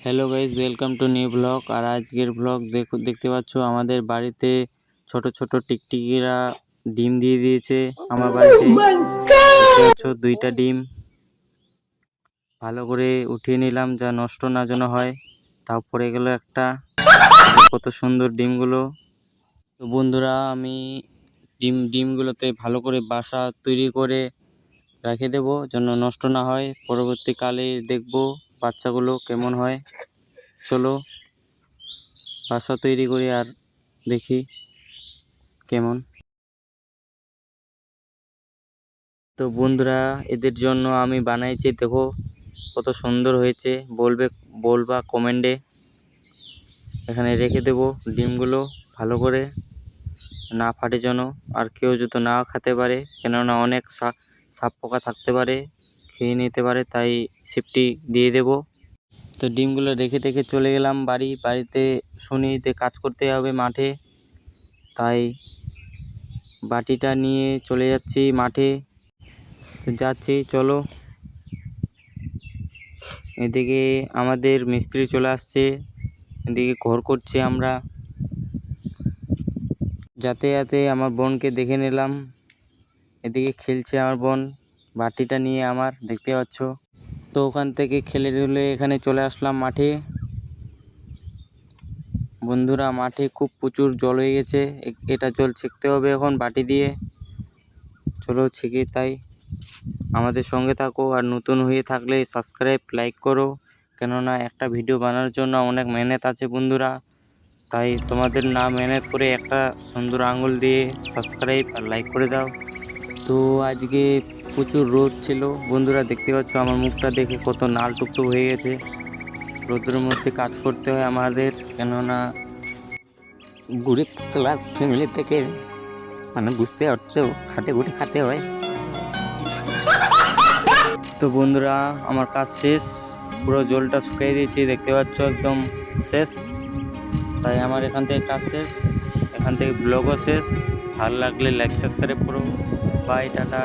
Hello guys welcome to new blog আর আজকের blog দেখো দেখতে পাচ্ছ আমাদের বাড়িতে ছোট ছোট টিকটিকিরা ডিম দিয়ে দিয়েছে আমার বাড়িতে। দেখতে পাচ্ছ দুইটা ডিম। ভালো করে উঠিয়ে নিলাম যা নষ্ট না যেন হয়। তাও পড়ে গেল একটা। কত সুন্দর ডিমগুলো। তো বন্ধুরা আমি ডিম ডিমগুলোতে ভালো করে বাসা তৈরি করে রেখে দেবো যেন নষ্ট না হয়। পরবর্তীকালে দেখব। বাচ্চাগুলো কেমন হয়? চলো, বাসা তৈরি করি আর দেখি কেমন। তো বন্ধুরা, এদের জন্য আমি বানাইছি, দেখো কত সুন্দর হয়েছে। বলবে, বলবা কমেন্টে। এখানে রেখে দেবো ডিমগুলো ভালো করে, না ফাটে যেন। আর কেউ যদি না খেতে পারে, কেননা অনেক সাপ পোকা থাকতে পারে। খেয়ে নিতে পারে, তাই সেফটি দিয়ে দেব। তো ডিমগুলো রেখে রেখে চলে গেলাম বাড়ি। বাড়িতে শুনি যে কাজ করতে হবে মাঠে। তাই বাটিটা নিয়ে চলে যাচ্ছি মাঠে। তো যাচ্ছি, চলো। এদিকে আমাদের মিস্ত্রি চলে আসছে। এদিকে ঘর করছি আমরা। যাতে যাতে আমার বোনকে দেখে নিলাম। এদিকে খেলছে আমার বোন। বাটিটা নিয়ে আমার, দেখতে পাচ্ছ? তো ওখান থেকে খেলে ধুলে এখানে চলে আসলাম মাঠে। বন্ধুরা, মাঠে খুব প্রচুর জল হয়ে গেছে। এটা জল ছেঁকতে হবে এখন বাটি দিয়ে। চলো ছেঁকে তাই। আমাদের সঙ্গে থাকো আর নতুন হয়ে থাকলে সাবস্ক্রাইব লাইক করো। কেননা একটা ভিডিও বানানোর জন্য অনেক মেহনত আছে বন্ধুরা। তাই তোমাদের না মেহনত করে একটা সুন্দর আঙুল দিয়ে সাবস্ক্রাইব আর লাইক করে দাও। তো আজকে প্রচুর রোদ ছিল। বন্ধুরা দেখতে পাচ্ছ আমার মুখটা দেখে কত নাল টুকটুক হয়ে গেছে। রোদের মধ্যে কাজ করতে হয় আমাদের, কেননা গরিব ক্লাস ফ্যামিলি থেকে মানে বুঝতে পারছ, খাটে খুঁটে খাতে হয়। তো বন্ধুরা, আমার কাজ শেষ। পুরো জলটা শুকিয়ে দিয়েছি, দেখতে পাচ্ছ একদম শেষ। তাই আমার এখান থেকে কাজ শেষ। এখান থেকে ব্লগও শেষ। ভালো লাগলে লাইক সাবস্ক্রাইব করো। Bye tata.